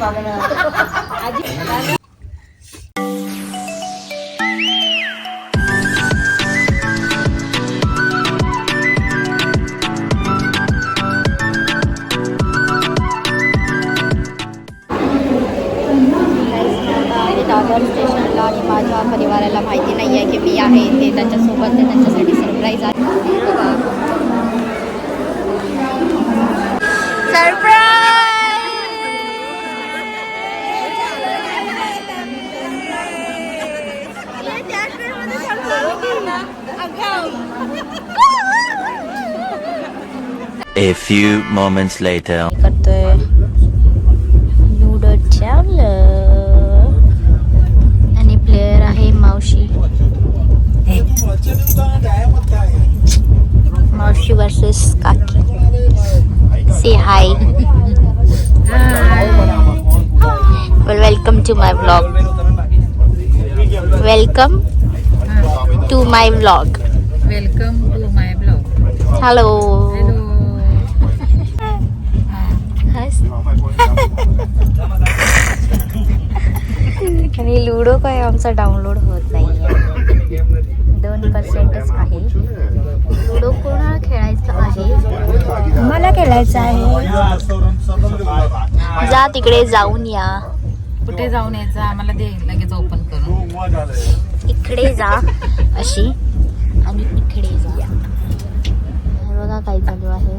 பார்க்கணும் moments later. करतोय noodle आणि प्लेयर आहे मावशी मावशी वर्सेस काकी से hi well welcome to my blog welcome to my blog welcome to my blog hello आणि लुडो काय आमचा डाउनलोड होत नाही दोन पर्सेंटच आहे. लुडो कोणाला खेळायचं आहे. मला खेळायचं आहे. जा तिकडे जाऊन या. कुठे जाऊन यायचं? आम्हाला दे लगेच ओपन करून. इकडे जा अशी. आणि इकडे जा. बघा काय चालू आहे.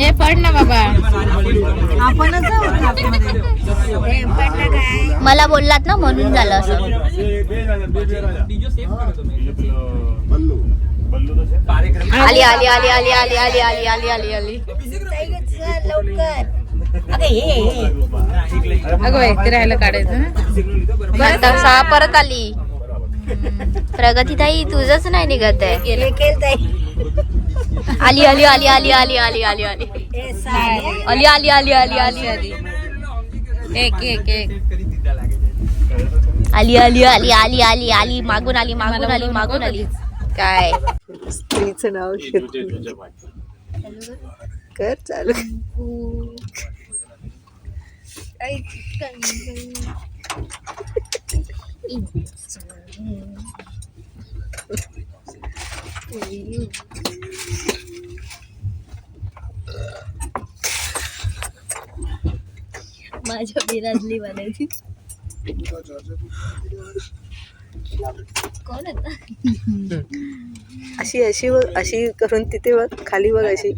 हे पड ना बाबा. आपणच मला बोललात ना म्हणून झालं असं. आली आली आली आली आली आली आली आली आली आली. लवकर अगं ते राहायला काढायचं आता सहा परत आली. प्रगती ताई तुझंच नाही निघत आहे हे. आली आली आली आली आली आली आली आली हे. आली आली आली आली आली आली एक एक एक आली आली आली आली आली आली मागून आली मागून आली मागून आली काय स्त्रीचं नाव कर चालू बिराजली बनायची कोण अशी अशी बघ अशी करून तिथे बघ खाली बघ अशी.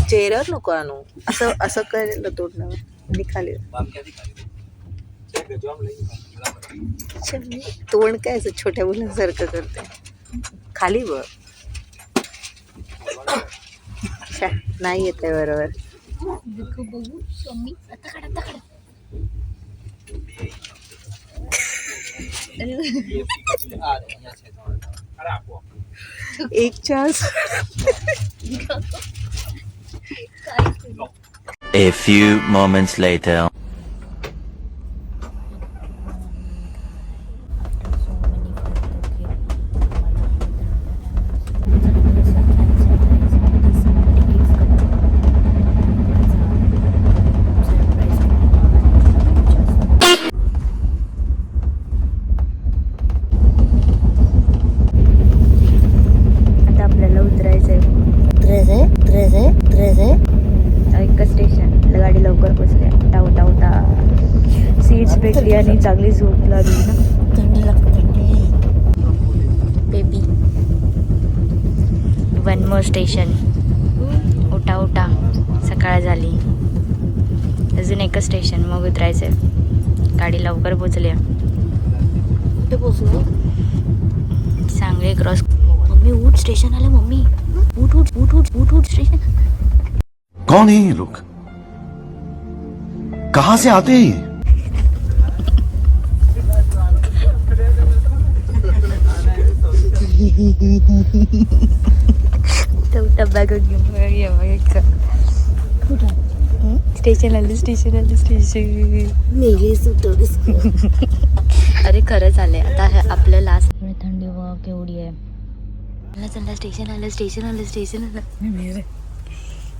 चेहऱ्यावर नको आणू. असं असं करायला तोडणं आणि खाली. तोंड काय असं छोट्या मुलांसारखं करते? खाली बघ. अच्छा, नाही येत आहे बरोबर. A few moments later. भेटली आणि चांगली झोप लागली ना. थंडी लागते बेबी वन मोर स्टेशन उठा उठा. सकाळ झाली. अजून एकच स्टेशन मग उतरायचं आहे गाडी लवकर पोचल्या. कुठे पोचलो? सांगली क्रॉस मम्मी उठ स्टेशन आलं मम्मी. उठ उठ उठ उठ उठ उठ स्टेशन कौन है ये लोग? कहां से आते हैं ये? बॅग घेऊन स्टेशन आलं स्टेशन आलं स्टेशन नेली सुटवलीस अरे खरंच आलंय आता हे आपलं लास्ट थंडी व केवढी आहे चला चला स्टेशन आलं स्टेशन आलं स्टेशन आलं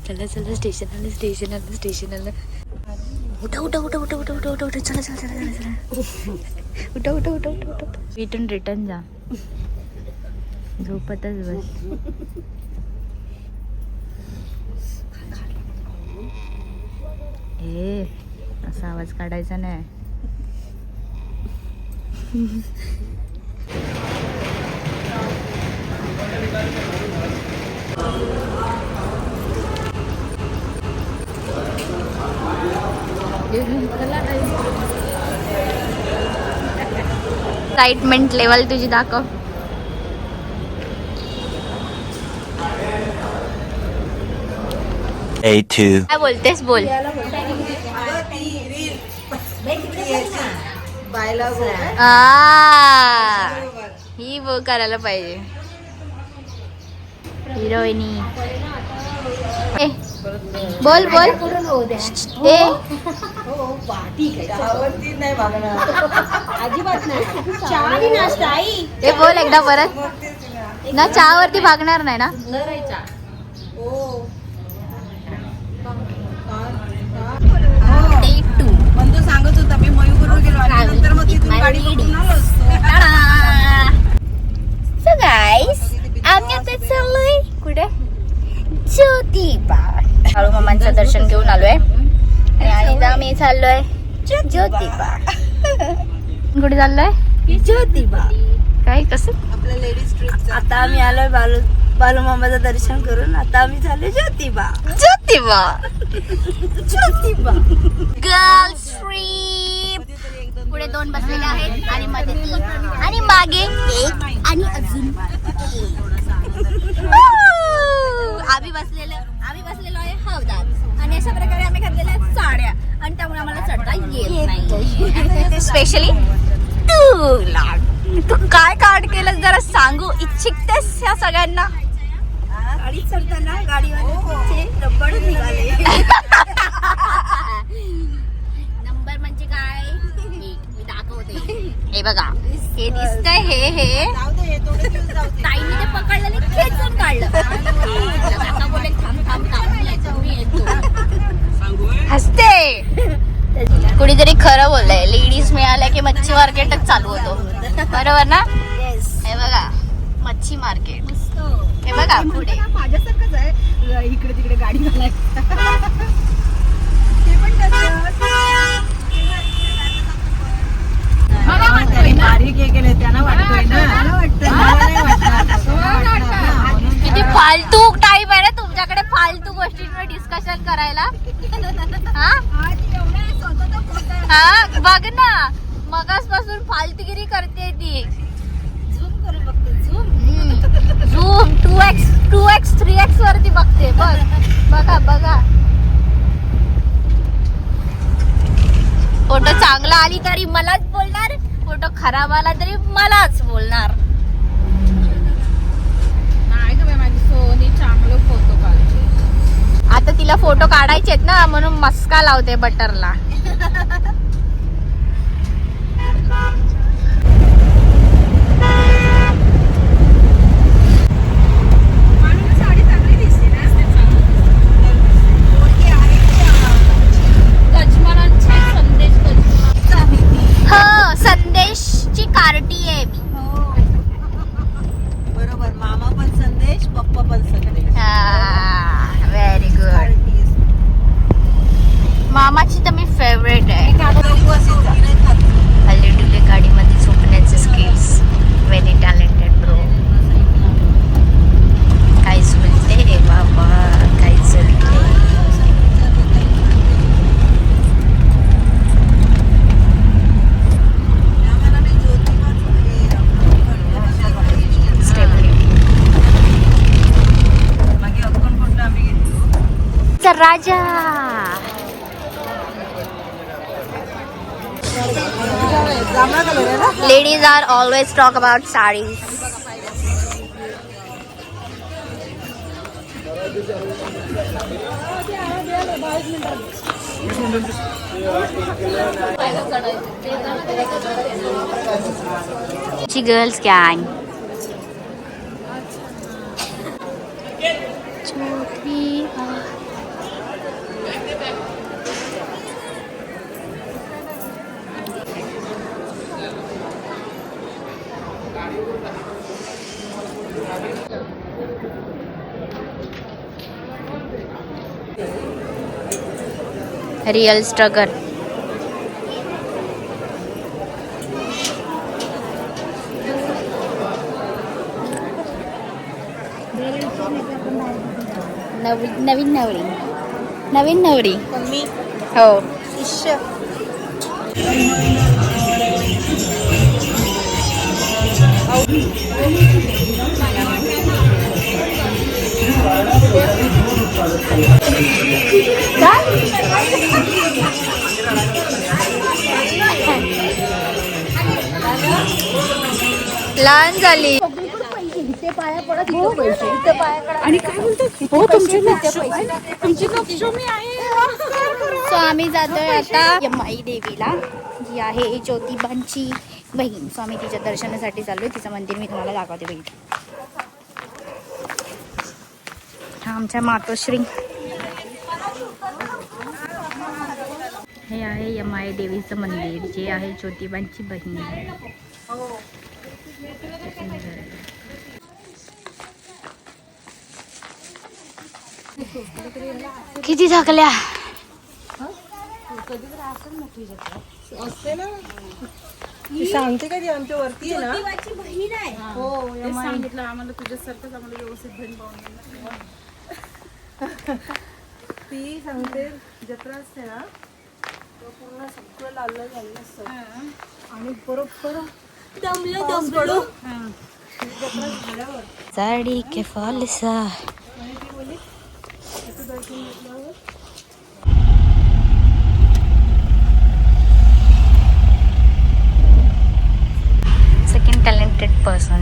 चला चला स्टेशन आलं स्टेशन आलं स्टेशन आलं उठा उठा उठा उठा उठा उठा उठा उठा चला चला चला चला चला उठा उठा उठा उठा उठा इथून रिटर्न जा झोपतच बस. ए असा आवाज काढायचा नाही. एक्साइटमेंट लेवल तुझी दाखव. Day two. काय बोलतेस बोल बायला आ, ही बो करायला पाहिजे हिरोईनी ए, बोल बोल ए ए बोल एकदा परत. ना चहावरती भागणार नाही ना Take two. पण तो सांगत होता मी मयूबरोबर गेलो आणि नंतर मग तिथून गाडी बघून आलो असतो सो गाईस आम्ही आता चाललोय कुठे ज्योतिबा काळू मामांचं दर्शन घेऊन आलोय. आणि आम्ही चाललोय ज्योतिबा कुठे चाललोय? ज्योतिबा काय कसं? आपल्या लेडीज ट्रिप आता आम्ही आलोय बालू बालू मामाचं दर्शन करून. आता आम्ही चाललोय ज्योतिबा ज्योतिबा ज्योतिबा गर्ल्स ट्रिप पुढे दोन बसलेले आहेत आणि मध्ये तीन. आणि मागे एक आणि अजून आम्ही बसलेलो आम्ही बसलेलो आहे हौदात आणि अशा प्रकारे आम्ही घातलेल्या आहेत साड्या. आणि त्यामुळे आम्हाला चढता येत नाही. स्पेशली तुला तू काय कार्ड केलं जरा सांगू? इच्छिकतेस या सगळ्यांना? गाडी चढताना गाडीवाले रब्बड निघाले. नंबर म्हणजे काय? मी दाखवते. हे बघा. हे दिसतंय हे हे. ताईने ते खेचून काढलं. आता बोलले थांब थांब थांब मी येतो मी येतो. हसते. कुणीतरी खरं बोललंय. लेडीज मिळाल्या की मच्छी मार्केटच चालू होतो. बरोबर ना? हे बघा मच्छी मार्केट हे बघा पुढे. माझ्यासारखंच आहे. इकडे तिकडे गाडी घालायचं ते पण बारीक हे केले त्यांना वाटतोय ना मला वाटतंय मला नाही वाटणार. किती फालतू टाइम आहे ना तुमच्याकडे फालतू गोष्टींवर डिस्कशन करायला. हा? बघ ना. मगासपासून फालतूगिरी करते ती. Zoom two x two x three x वरती बघते. बघ. बघा बघा. फोटो चांगला आली तरी मलाच बोलणार. फोटो खराब आला तरी मलाच बोलणार. नाही माझी सोनी चांगलं फोटो तिला फोटो काढायचे आहेत ना म्हणून मस्का लावते बटरला Mr. Raja. Ladies are always talk about saris. Girls gang. two, real struggle. नवीन नवीन नवरी. नवीन नवरी. हो. शिष्य. लहान झाली. सो आम्ही जातोय आता यमाई देवीला जी आहे ज्योतिबांची बहीण. सो आम्ही तिच्या दर्शनासाठी चाललोय. तिचं मंदिर मी तुम्हाला दाखवते बहीण हा आमच्या मातोश्री. हे आहे यमाई देवीचं मंदिर. जे आहे ज्योतिबांची बहीण. किती थकल्या असते ना. ती सांगते का ती आमच्या वरती आहे ना? हो ते सांगितलं आम्हाला तुझ्यासारखंच आम्हाला व्यवस्थित बहीण पाहून ती सांगते जत्रा असते ना तो पूर्ण सगळं लाल झालेलं असतं. आणि बरोबर दमलं दमलं जत्रा झाल्यावर साडी के फालसा आणि ती बोलली त्याचं दर्शन घेतल्यावर second talented person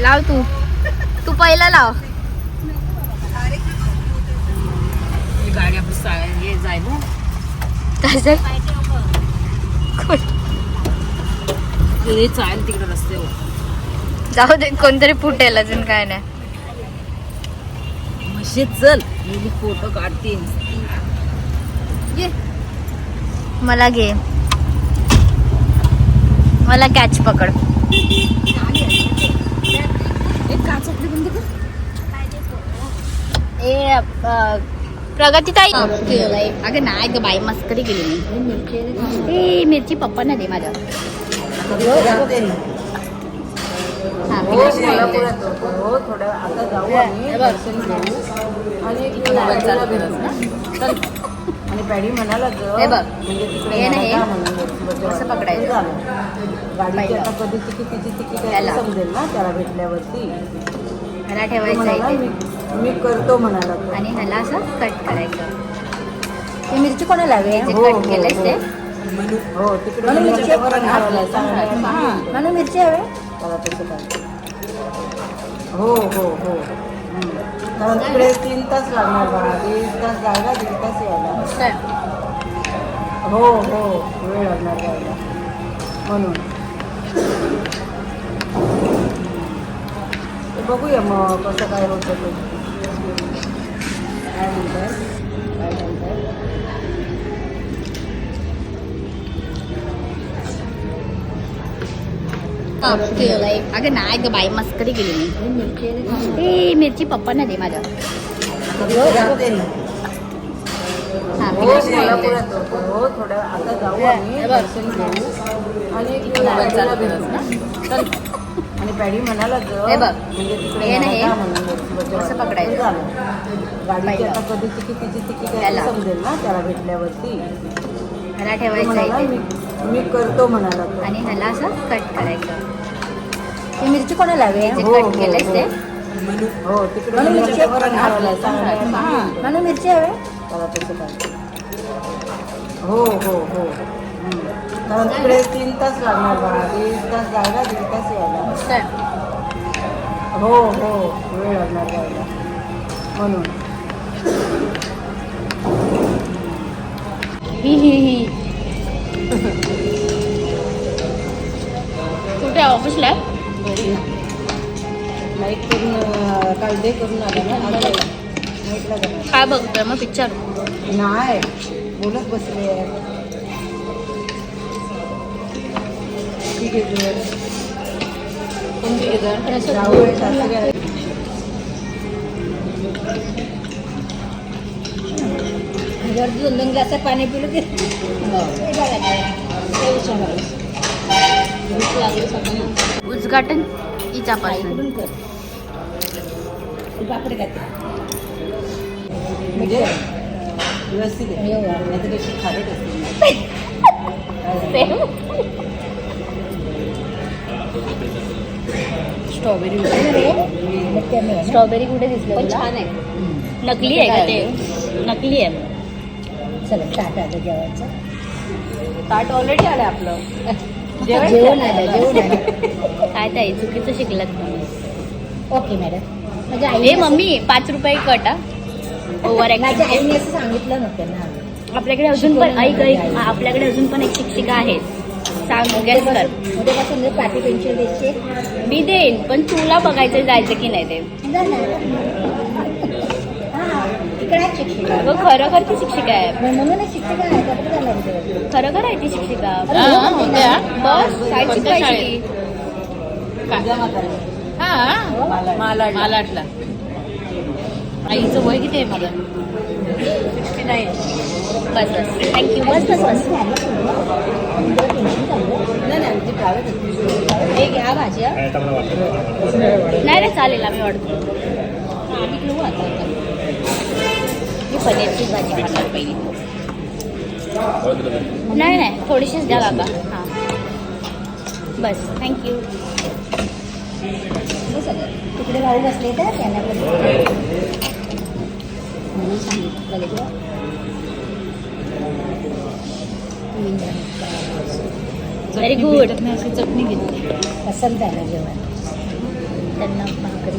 लाव तू. तू पहिला लाव. गाडी जाईल ना. तसं चालेल तिकडे रस्त्यावर जाऊ दे कोणतरी फुटेल अजून काय नाही. चल. मी फोटो काढते मला घे. मला कॅच पकड. एक काचकली बंद कर. ए प्रगती ताई अगं नाही ग बाई मस्करी केली मी. ए मिरची पप्पा ना दे माझ्या हा, हो. हो थोडं आता जाऊ आणि. आणि पॅडी म्हणाला हे बघ. म्हणजे हे ना हे. जा म्हणून वरती असं पकडायचं. गाडीची. आता कधी तिकीट तिची तिकीट समजेल ना त्याला भेटल्यावरती ह्याला ठेवायचं मी करतो म्हणाला. आणि ह्याला असं कट करायचं ते मिरची कोणाला हवी जे हो, कट हो, हो. ते हो तिकडे मला मिरची हवी. हो हो हो. कारण तिकडे तीन तास लागणार बघा दीड तास जायला दीड तास यायला. हो हो. वेळ लागणार जायला. म्हणून. बघूया मग कसं काय होतं ते. काय म्हणतात? अगं नाही ग बाई मस्करी केली मी. ए मिरची पप्पा नाही दे माझ्या. आणि पॅडी म्हणाला हे बघ. म्हणजे हे असं. पकडायचं. गाडीची. आता तिकीट समजेल ना त्याला भेटल्यावरती. ठेवायचं मी करतो म्हणाला तो. आणि ह्याला असं कट करायचं. ही मिरची कोणाला हवी जे हो, कट हो, केलंयस हो. ते? हो तिकडे मला मिरची- घालायला सांगितलं. मला मिरची हवी त्याला तसं काय हो हो हो. हम्म. कारण तिकडे तीन तास लागणार बघा दीड तास जायला दीड तास यायला. हो हो. वेळ लागणार जायला. म्हणून. ही ही ही. कुठे ऑफिसला नाईट करून काल डे करून आला ना. नाईटला काय बघतोय मग पिक्चर नाही. बोलत बसले. ठीक आहे. कोणती आहे? जण? जाऊ आहे, सासरे आहे. दोन दोन ग्लास पाणी पिलं की उद्घाटन इचापासून म्हणजे व्यवस्थित आहे. नाहीतर कशी खारट असते स्ट्रॉबेरी स्ट्रॉबेरी कुठे दिसली पण छान आहे. नकली आहे का ते? नकली आहे. चला ताट आलं जेवायचं. ताट ऑलरेडी आलं आपलं. जेवण आलं जेवण आलं. काय ताई चुकीचं शिकलात तुम्ही? Okay madam. ए आईने मम्मी पाच रुपये कट हा. ओव्हर माझ्या आईने असं सांगितलं नव्हतं ना. आपल्याकडे अजून पण ऐक ऐक आपल्याकडे अजून पण एक शिक्षिका आहे सांग गॅस कर. उद्यापासून जर पाटी पेन्शन द्यायची. मी देईन पण तुला बघायचं जायचं की नाही ते? आहे शिक्षिका. अगं खरं शिक्षिका आहे. मग म्हणूनच शिक्षिका आहे झाला. खरं खरं आहे ती शिक्षिका. हो, होते हा. बस काय? शिकवायची. हा. मालाड. मालाडला. आईचं वय किती आहे माझं? बस बस. थँक्यू बस बस बस. हे घ्या भाजी हा. नाही रे चालेल आम्ही वाढतो. आम्ही घेऊ आता पनीरची भाजी करणार पहिली नाही नाही थोडीशीच द्या काका हाँ बस थँक्यू तिकडे भाऊ बसले तर त्यांना म्हणून सांगितलं. व्हेरी गुड अशी चटणी घेतली पसंत ना जेवण त्यांना भाकरी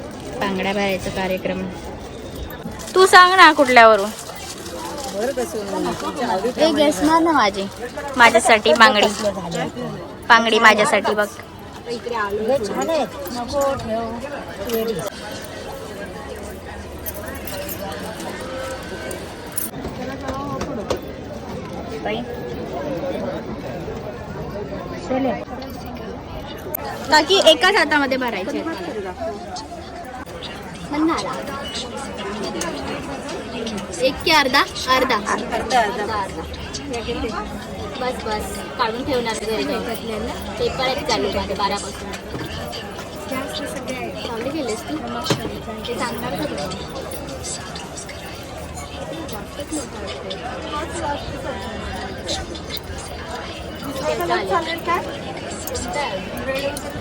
बांगड्या भरायचा कार्यक्रम. तू सांग ना कुठल्यावरून. मार ना माझी. माझ्यासाठी बांगडी बांगडी माझ्यासाठी बघ. काकी एकाच हातामध्ये भरायचे एक की अर्धा अर्धा बस बस काढून ठेवणार. पेपर एक चालू माझे बारापासून चालू गेलेस तू ते सांगणार का तुला?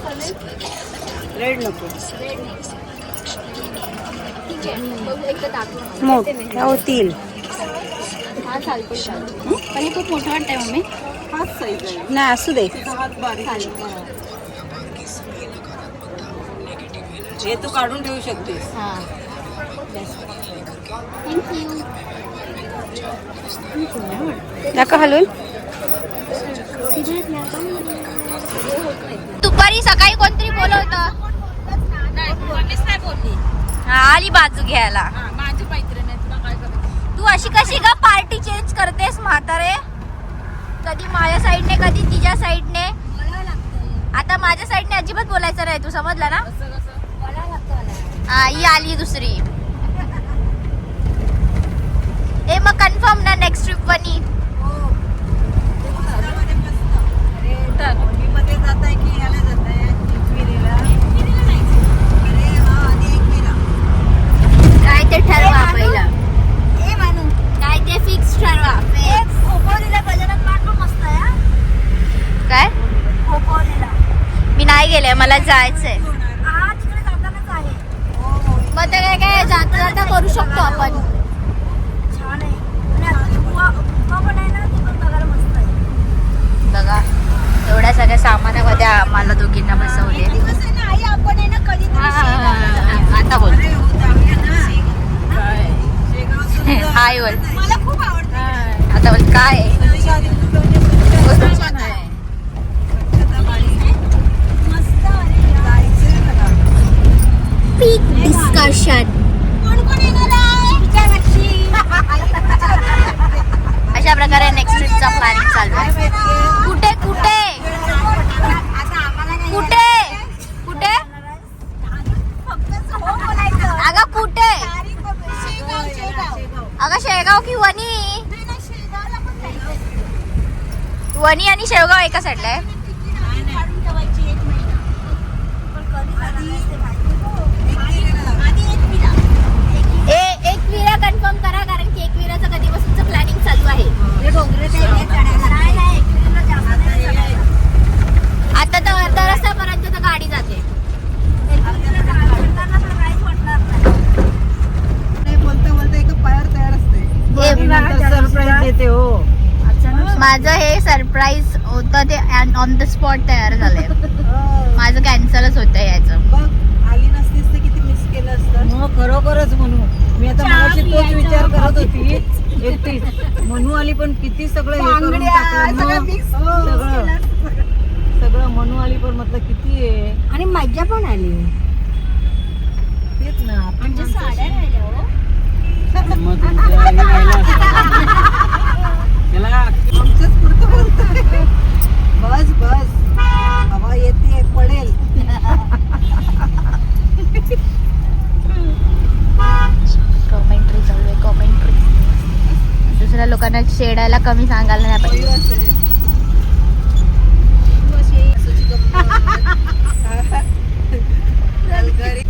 चालेल. रेड नको ठीक आहे. मोठ्या होतील हा पण हे खूप मोठं वाटतंय मम्मी. नाही असू दे. हे. तू काढून ठेवू शकतेस. हा. थँक्यू नका हलून दुपारी सकाळी कोणतरी बोलवत? आली बाजू घ्यायला. माझी मैत्रीण आहे तुला काय करायचं? तू अशी कशी का पार्टी चेंज करतेस म्हातारे? कधी माझ्या साईडने कधी तिच्या साईडने? आता माझ्या साईडने अजिबात बोलायचं नाही तू समजला ना? हा ही आली दुसरी. ए मग कन्फर्म ना नेक्स्ट ट्रिप वनी. मध्ये जात आहे की ह्याला जात आहे एकविरेला काय ते ठरवा पहिला. काय ते फिक्स ठरवा. काय? मी नाही गेले मला जायचंय. मग ते काय काय जाता जाता करू शकतो आपण. बघा एवढ्या सगळ्या सामानामध्ये आम्हाला दोघींना बसवले आता बोल हाय बोल आता बोल काय पीक डिस्कशन अशा प्रकारे नेक्स्ट ट्रिपचा प्लॅनिंग चालू आहे कुठे कुठे कुठे कुठे अगं कुठे अगं शेगाव की वनी वनी आणि शेवगाव एका साईडला आहे ए एक विरा कन्फर्म करा कारण की एक विराचं कधीपासूनचं प्लॅनिंग चालू आहे. आता तर अर्धा रस्त्यापर्यंत तर गाडी जाते. बोलता बोलता एका पायावर तयार असते. सरप्राईज देते हो. माझं हे सरप्राईज होतं ते ऑन द स्पॉट तयार झालंय. माझं कॅन्सलच होतं याचं. बघ आली नसतीस तर किती मिस केलं असतं. मग खरोखरच म्हणू. मी आता मगाशी तोच विचार करत होती एकटीच. मनू आली पण किती सगळं हे करून टाकलं मग. सगळं सगळं मनू आली पण म्हटलं किती आहे आणि मज्जा पण आली. तेच ना आपण आमचंच पुरतं बोलतोय बस बस. हवा येते पडेल. कॉमेंट्री चालू आहे कॉमेंट्री दुसऱ्या लोकांना शेडायला कमी सांगायला नाही पाहिजे. घरी